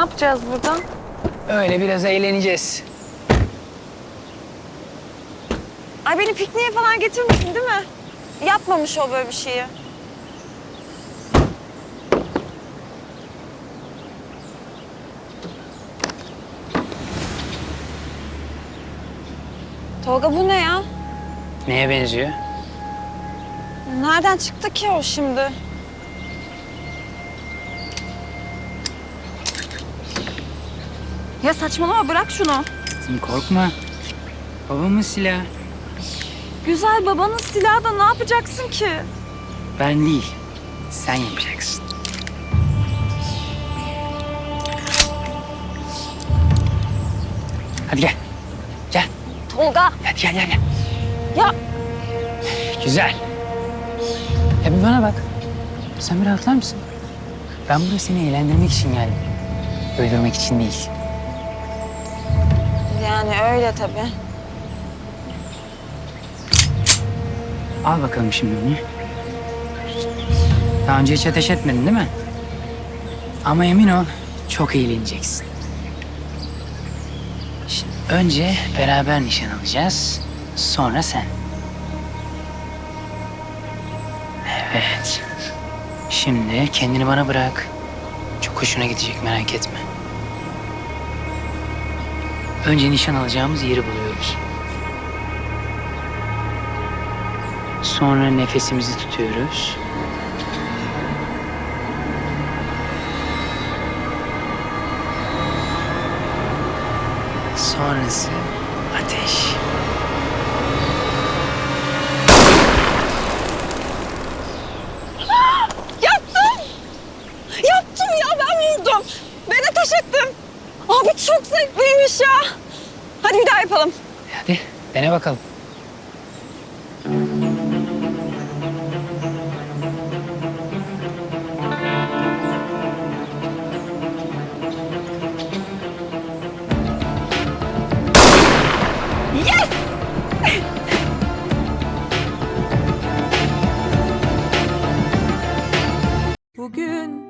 yapacağız burada? Öyle biraz eğleneceğiz. Ay beni pikniğe falan getirmesin değil mi? Yapmamış o böyle bir şeyi. Tolga bu ne ya? Neye benziyor? Nereden çıktı ki o şimdi? Ya saçmalama bırak şunu. Kızım korkma. Babamın silahı. Güzel babanın silahı da ne yapacaksın ki? Ben değil. Sen yapacaksın. Hadi gel. Gel. Tolga Hadi gel gel gel. ya Güzel. Ya bir bana bak. Sen bir rahatlar mısın? Ben buraya seni eğlendirmek için geldim. Öldürmek için değil. Yani öyle tabii. Al bakalım şimdi bunu. Daha önce hiç ateş etmedin değil mi? Ama emin ol çok eğleneceksin. Şimdi önce beraber nişan alacağız. Sonra sen. Evet. Şimdi kendini bana bırak. Çok hoşuna gidecek merak etme. Önce nişan alacağımız yeri buluyoruz. Sonra nefesimizi tutuyoruz. Sonrası ateş. Yaptım! Yaptım ya ben vurdum. Ben ateş ettim. Abi çok zevkliymiş ya. Hadi bir daha yapalım. Hadi dene bakalım. Yes! Bugün